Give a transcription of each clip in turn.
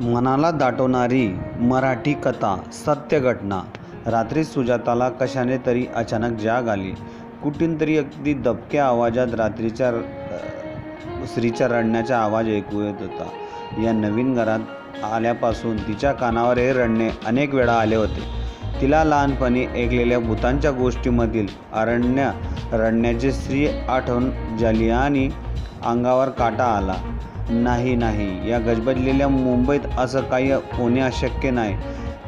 मनाला दाटवणारी मराठी कथा सत्य घटना रात्री सुजाताला कशाने तरी अचानक जाग आली. कुठून तरी अगदी दबक्या आवाजात रात्रीच्या स्त्रीच्या रडण्याचा आवाज ऐकू येत होता. या नवीन घरात आल्यापासून तिच्या कानावर हे रडणे अनेक वेळा आले होते. तिला लहानपणी ऐकलेल्या भूतांच्या गोष्टीमधील अरण्य रडण्याची स्त्री आठवण झाली आणि अंगावर काटा आला. नाही नाही. या गजबजलेल्या मुंबईत असं काही होणे अशक्य नाही.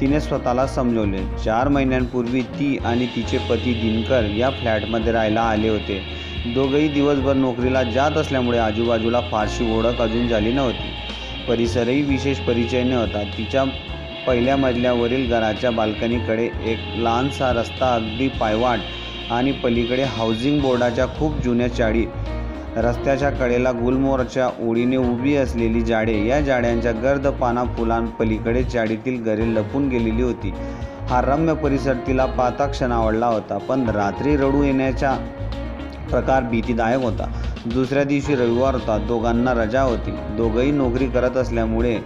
तिने स्वतःला समजवले. चार महिन्यांपूर्वी ती आणि तिचे पती दिनकर या फ्लॅटमध्ये राहायला आले होते. दोघंही दिवसभर नोकरीला जात असल्यामुळे आजूबाजूला फारशी ओळख अजून झाली नव्हती. परिसरही विशेष परिचय नव्हता तिच्या पहिल्या मजल्यावरील घराच्या बाल्कनीकडे एक लहानसा रस्ता अगदी पायवाट आणि पलीकडे हाऊसिंग बोर्डाच्या खूप जुन्या चाळी रस्त्याच्या कडेला गुलमोहरच्या ओळीने उभी असलेली जाडे या जाड्यांच्या गर्द पाना फुलांपलीकडे चाळीतील घरे लपून गेलेली होती. हा रम्य परिसर तिला पाहता क्षण आवडला होता पण रात्री रडू येण्याच्या प्रकार भीतीदायक होता. दुसऱ्या दिवशी रविवार होता दोघांना रजा होती. दोघंही नोकरी करत असल्यामुळे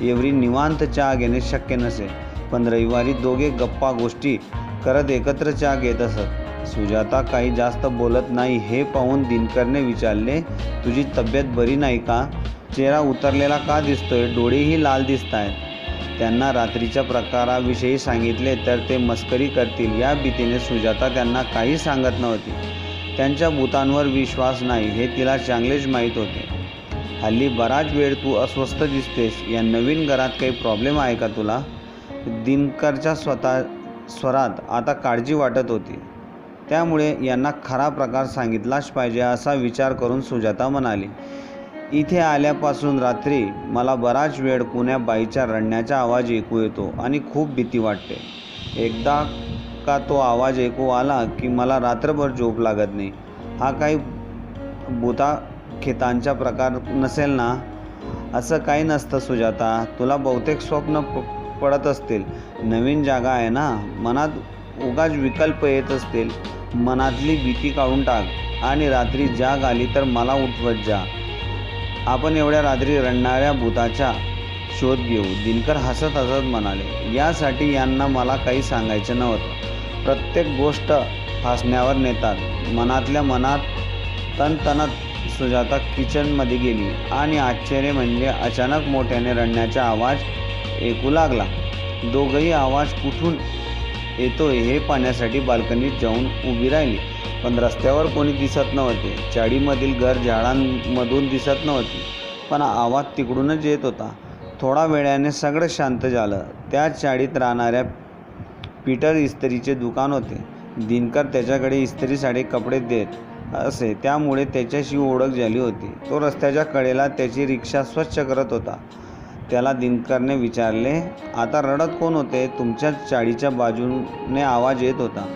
एवढी निवांत चहा घेणे शक्य नसे पण रविवारी दोघे गप्पा गोष्टी करत एकत्र चहा घेत असत. सुजाता काही जास्त बोलत नाही हे पाहून दिनकरने विचारले तुझी तब्येत बरी नाही का? चेहरा उतरलेला का दिसतोय? डोळेही लाल दिसत आहेत त्यांना रात्रीच्या प्रकाराविषयी सांगितले तर ते मस्करी करतील. या भीतीने सुजाता त्यांना काही सांगत नव्हती. त्यांच्या भूतांवर विश्वास नाही हे तिला चांगलेच माहीत होते. हल्ली बराच वेळ तू अस्वस्थ दिसतेस. या नवीन घरात काही प्रॉब्लेम आहे का तुला? दिनकरच्या स्वतः स्वरात आता काळजी वाटत होती. त्यामुळे यांना खरा प्रकार सांगितलाच पाहिजे असा विचार करून सुजाता म्हणाली इथे आल्यापासून रात्री मला बराच वेळ कुण्या बाईच्या रडण्याचा आवाज ऐकू येतो आणि खूप भीती वाटते. एकदा का तो आवाज ऐकू आला की मला रात्रभर झोप लागत नाही. हा काही भूता खेतांचा प्रकार नसेल ना? असं काही नसतं सुजाता. तुला बहुतेक स्वप्न प पडत असतील. नवीन जागा आहे ना? मनात उगाच विकल्प येत असतील. मनातली भीती काढून टाक आणि रात्री जाग आली तर मला उठवत जा. आपण एवढ्या रात्री रडणाऱ्या भूताचा शोध घेऊ. दिनकर हसत हसत म्हणाले यासाठी यांना मला काही सांगायचं नव्हतं. प्रत्येक गोष्ट हसण्यावर नेतात. मनातल्या मनात तणतणत सुजाता किचनमध्ये गेली आणि आश्चर्य म्हणजे अचानक मोठ्याने रडण्याचा आवाज ऐकू लागला. दोघंही आवाज कुठून येतोय हे पाहण्यासाठी बाल्कनीत जाऊन उभी राहिली. पण रस्त्यावर कोणी दिसत नव्हते. चाळीमधील घर झाडांमधून दिसत नव्हती. पण आवाज तिकडूनच येत होता. थोडा वेळाने सगळं शांत झालं. त्या चाळीत राहणाऱ्या पीटर इस्त्रीचे दुकान होते. दिनकर त्याच्याकडे इस्त्रीसाठी कपडे देत असे. त्यामुळे त्याच्याशी ओळख झाली होती. तो रस्त्याच्या कडेला त्याची रिक्षा स्वच्छ करत होता. त्याला दिनकरने विचारले आता रडत कोण होते? तुमच्या चाळीच्या बाजूने आवाज येत होता.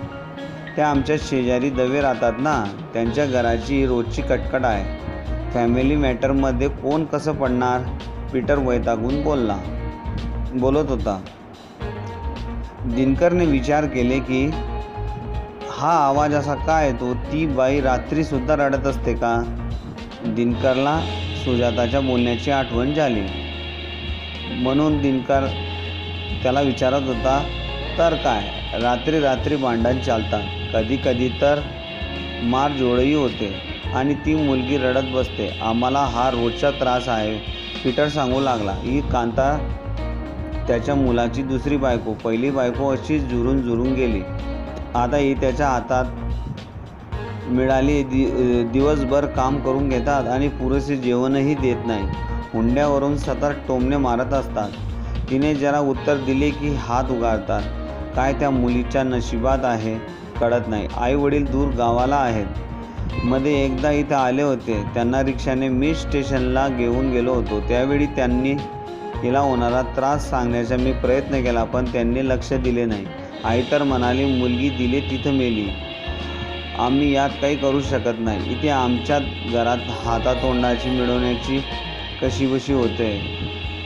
त्या आमच्या शेजारी दवे राहतात ना? त्यांच्या घराची रोजची कटकट आहे. फॅमिली मॅटरमध्ये कोण कसं पडणार? पीटर वैतागून बोलला बोलत होता. दिनकरने विचार केले की हा आवाज असा का येतो? ती बाई रात्रीसुद्धा रडत असते का? दिनकरला सुजाताच्या बोलण्याची आठवण झाली. म्हणून दिनकार त्याला विचारत होता तर काय? रात्री रात्री भांडण चालतात. कधी कधी तर मार जोडही होते आणि ती मुलगी रडत बसते. आम्हाला हा रोजचा त्रास आहे. पीटर सांगू लागला ही कांता त्याच्या मुलाची दुसरी बायको. पहिली बायको अशीच जुरून जुरून गेली. आता ही त्याच्या हातात मिळाली. दि दिवसभर काम करून घेतात आणि पुरेसे जेवणही देत नाही. हुंड्यावरून सतत टोमणे मारत असतात. तिने जरा उत्तर दिले की हात उगारतात काय त्या मुलीच्या नशिबात आहे? कळत नाही. आई वडील दूर गावाला आहेत. मध्ये एकदा इथं आले होते. त्यांना रिक्षाने मी स्टेशनला घेऊन गेलो होतो. त्यावेळी त्यांनी तिला होणारा त्रास सांगण्याचा मी प्रयत्न केला पण त्यांनी लक्ष दिले नाही. आई तर म्हणाली मुलगी दिली तिथं मेली. आम्ही यात काही करू शकत नाही. इथे आमच्या घरात हातातोंडाची मिळवण्याची कशीबशी होते.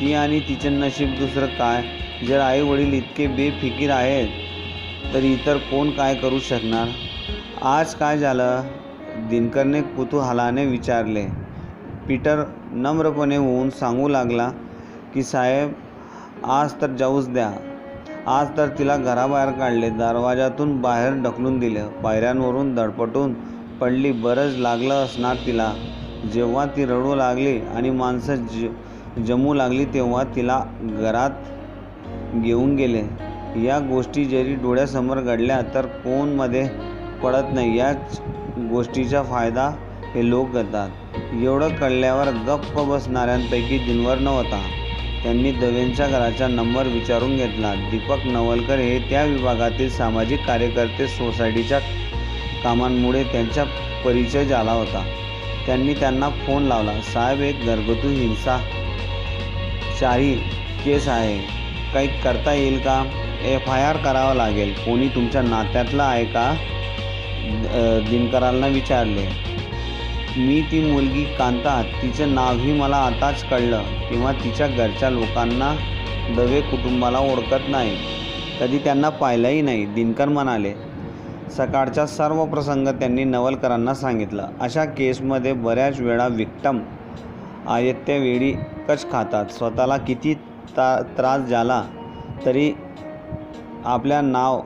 ती आणि तिचे नशीब दुसरं काय? जर आई वडील इतके बेफिकीर आहेत तर इतर कोण काय करू शकणार? आज काय झालं? दिनकरने कुतूहलाने विचारले. पीटर नम्रपणे होऊन सांगू लागला की साहेब आज तर जाऊच द्या. आज तर तिला घराबाहेर काढले दरवाजातून बाहेर ढकलून दिलं. पायऱ्यांवरून धडपटून पडली. बरंच लागलं असणार तिला. जेव्हा ती रडू लागली आणि माणसं ज जमू लागली तेव्हा तिला घरात घेऊन गेले. या गोष्टी जरी डोळ्यासमोर घडल्या तर कोणमध्ये पडत नाही. याच गोष्टीचा फायदा हे लोक घेतात. एवढं कळल्यावर गप्प बसणाऱ्यांपैकी दिनवर नव्हता त्यांनी दवेंच्या घराचा नंबर विचारून घेतला. दीपक नवलकर हे त्या विभागातील सामाजिक कार्यकर्ते सोसायटीच्या कामांमुळे त्यांचा परिचय झाला होता. त्यांनी त्यांना फोन लावला साहेब एक घरगुती हिंसा चारी केस आहे. काही करता येईल का? एफ आय आर करावं लागेल. कोणी तुमच्या नात्यातलं आहे का? दिनकरांना विचारले. मी ती मुलगी कांता. तिचं नावही मला आताच कळलं किंवा तिच्या घरच्या लोकांना दवे कुटुंबाला ओळखत नाही. कधी त्यांना पाहिलंही नाही दिनकर म्हणाले. सकाळचा सर्व प्रसंग त्यांनी नवलकरांना सांगितलं. अशा केसमध्ये बऱ्याच वेळा विक्टम आयत्यावेळी कच खातात. स्वतःला किती ता त्रास झाला तरी आपल्या नाव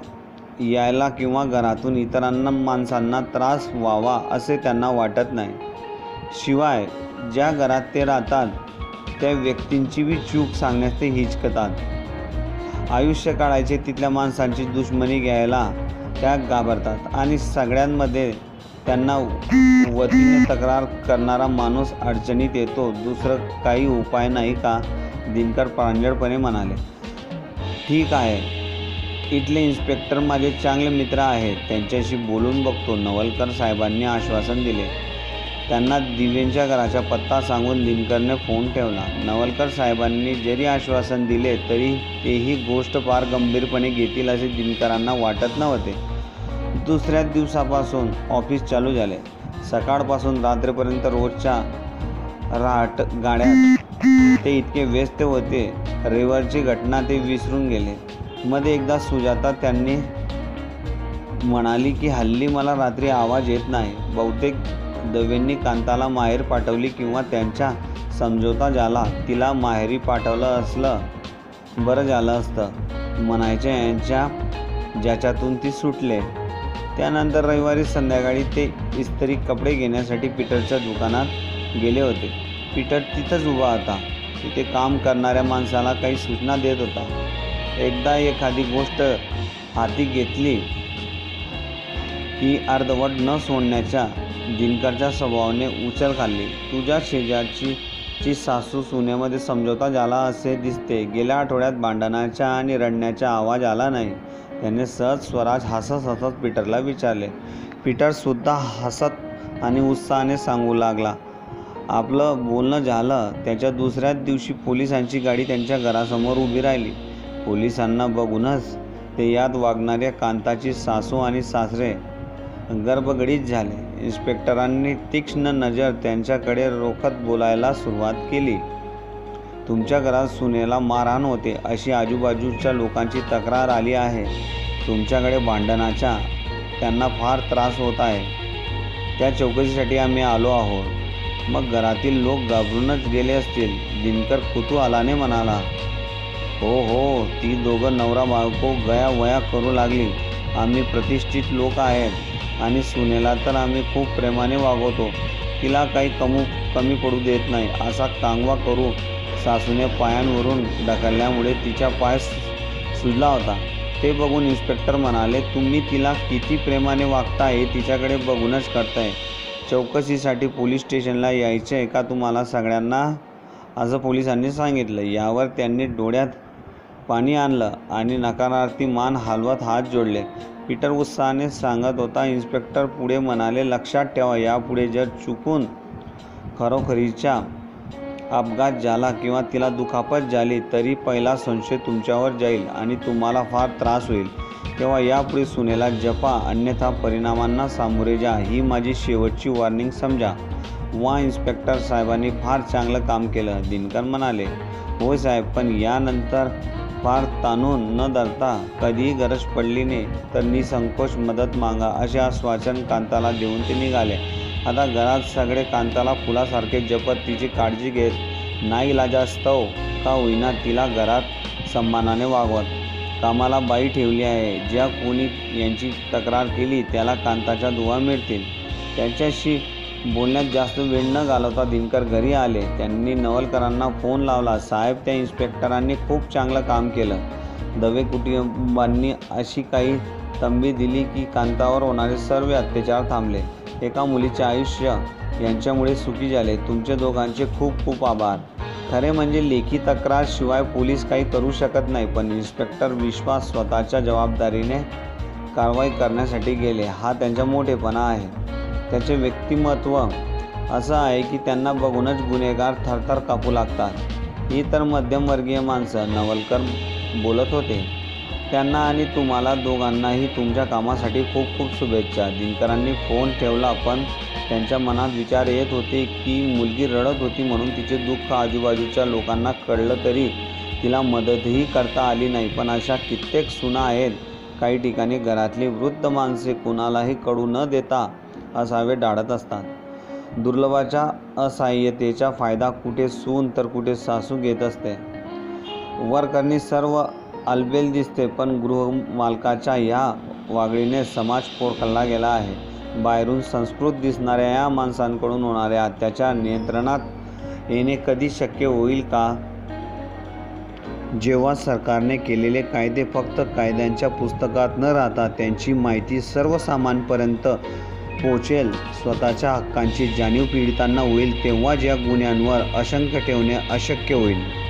यायला किंवा घरातून इतरांना माणसांना त्रास व्हावा असे त्यांना वाटत नाही. शिवाय ज्या घरात ते राहतात त्या व्यक्तींची बी चूक सांगण्यास ते हिचकतात. आयुष्य काढायचे तिथल्या माणसांची दुश्मनी घ्यायला त्या घाबरतात आणि सगळ्यांमध्ये त्यांना वतीने तक्रार करणारा माणूस अडचणीत येतो. दुसरं काही उपाय नाही का? दिनकर प्रांजळपणे म्हणाले. ठीक आहे. इथले इन्स्पेक्टर माझे चांगले मित्र आहेत. त्यांच्याशी बोलून बघतो. नवलकर साहेबांनी आश्वासन दिले. त्यांना दिव्यांच्या घराचा पत्ता सांगून दिनकरने फोन ठेवला. नवलकर साहेबांनी जरी आश्वासन दिले तरी तेही गोष्ट फार गंभीरपणे घेतील असे दिनकरांना वाटत नव्हते. दुसऱ्याच दिवसापासून ऑफिस चालू झाले. सकाळपासून रात्रीपर्यंत रोजच्या राहट गाड्यात ते इतके व्यस्त होते रविवारची घटना ते विसरून गेले. मध्ये एकदा सुजाता त्यांनी म्हणाली की हल्ली मला रात्री आवाज येत नाही. बहुतेक दवेंनी कांताला माहेर पाठवली किंवा त्यांच्या समझोता झाला. तिला माहेरी पाठवलं असलं बरं झालं असतं. म्हणायचे यांच्या ज्याच्यातून ती सुटले. त्यानंतर रविवारी संध्याकाळी ते इस्त्री कपडे घेण्यासाठी पीटरच्या दुकानात गेले होते. पीटर तिथंच उभा होता. तिथे काम करणाऱ्या माणसाला काही सूचना देत होता. एकदा एखादी गोष्ट हाती घेतली की अर्धवट न सोडण्याच्या दिनकरच्या स्वभावाने उचल खाल्ली. तुझ्या शेजारची ची सासू सुनेमध्ये समझोता झाला असे दिसते. गेल्या आठवड्यात भांडणाच्या आणि रडण्याचा आवाज आला नाही. त्याने सहज स्वराज हसत हसत पीटरला विचारले. पीटरसुद्धा हसत आणि उत्साहाने सांगू लागला. आपलं बोलणं झालं त्याच्या दुसऱ्याच दिवशी पोलिसांची गाडी त्यांच्या घरासमोर उभी राहिली. पोलिसांना बघूनच ते यात वागणाऱ्या कांताची सासू आणि सासरे गर्भगडीत झाले. इन्स्पेक्टरांनी तीक्ष्ण नजर त्यांच्याकडे रोखत बोलायला सुरुवात केली. तुमच्या घरात सुनेला मारहाण होते अशी आजूबाजूच्या लोकांची तक्रार आली आहे. तुमच्याकडे भांडणाच्या त्यांना फार त्रास होत आहे. त्या चौकशीसाठी आम्ही आलो आहोत. मग घरातील लोक घाबरूनच गेले असतील दिनकर कुतूहलाने म्हणाला. हो हो ती दोघं नवरा बायको गया वया करू लागली. आम्ही प्रतिष्ठित लोक आहेत आणि सुनेला तर आम्ही खूप प्रेमाने वागवतो. तिला काही कमू कमी पडू देत नाही. असा कांगवा करू सासूने पायांवरून ढकलल्यामुळे तिचा पाय सुजला होता. ते बघून इन्स्पेक्टर म्हणाले तुम्ही तिला किती प्रेमाने वागताय तिच्याकडे बघूनच करताय चौकशीसाठी पोलीस स्टेशनला यायचं आहे का तुम्हाला सगळ्यांना? असं पोलिसांनी सांगितलं. यावर त्यांनी डोळ्यात पाणी आणलं आणि नकारार्थी मान हलवत हात जोडले. पीटर उत्साहाने सांगत होता इन्स्पेक्टर पुढे म्हणाले लक्षात ठेवा यापुढे जर चुकून खरोखरीच्या अपघात झाला किंवा तिला दुखापत झाली तरी पहिला संशय तुमच्यावर जाईल आणि तुम्हाला फार त्रास होईल. तेव्हा यापुढे सुनेला जपा अन्यथा परिणामांना सामोरे जा. ही माझी शेवटची वॉर्निंग समजा. वा इन्स्पेक्टर साहेबांनी फार चांगलं काम केलं दिनकर म्हणाले. होय साहेब पण यानंतर फार ताणून न धरता कधीही गरज पडली नाही तर निसंकोच मदत मागा असे आश्वासन कांताला देऊन ते निघाले. आता घरात सगळे कांताला फुलासारखे जपत तिची काळजी घेत नाईलाजास्तव का होईना तिला घरात सन्मानाने वागवत. कामाला बाई ठेवली आहे. ज्या कोणी यांची तक्रार केली त्याला कांताच्या दुवा मिळतील. त्यांच्याशी बोलण्यात जास्त वेळ न घालवता दिनकर घरी आले. त्यांनी नवलकरांना फोन लावला. साहेब त्या इन्स्पेक्टरांनी खूप चांगलं काम केलं. दवे कुटुंबांनी अशी काही तंबी दिली की कांतावर होणारे सर्व अत्याचार थांबले. एका मुलीचे आयुष्य यांच्यामुळे सुखी झाले. तुमचे दोघांचे खूप खूप आभार. खरे म्हणजे लेखी तक्रार शिवाय पोलीस काही करू शकत नाही पण इन्स्पेक्टर विश्वास स्वतःच्या जबाबदारीने कारवाई करण्यासाठी गेले. हा त्यांचा मोठेपणा आहे. त्याचे व्यक्तिमत्व असं आहे की त्यांना बघूनच गुन्हेगार थरथर कापू लागतात. ही तर मध्यमवर्गीय माणसं नवलकर बोलत होते. त्यांना आणि तुम्हाला दोघांनाही तुमच्या कामासाठी खूप खूप शुभेच्छा. दिनकरांनी फोन ठेवला पण त्यांच्या मनात विचार येत होते की मुलगी रडत होती म्हणून तिचे दुःख आजूबाजूच्या लोकांना कळलं तरी तिला मदतही करता आली नाही. पण अशा कित्येक सुना आहेत. काही ठिकाणी घरातली वृद्ध माणसे कुणालाही कळू न देता असावे डाळत असतात. दुर्लभाच्या असहाय्यतेचा फायदा कुठे सून तर कुठे सासू घेत असते. वर सर्व अलबेल दिसते पण गृहमालकाच्या या वागणीने समाज पोरखल्ला गेला आहे. बाहेरून संस्कृत दिसणाऱ्या या माणसांकडून होणाऱ्या त्याच्या नियंत्रणात येणे कधी शक्य होईल का? जेव्हा सरकारने केलेले कायदे फक्त कायद्यांच्या पुस्तकात न राहता त्यांची माहिती सर्वसामान्यांपर्यंत पोचेल स्वतःच्या हक्कांची जाणीव पीडितांना होईल तेव्हाच या गुन्ह्यांवर अशंक ठेवणे अशक्य होईल.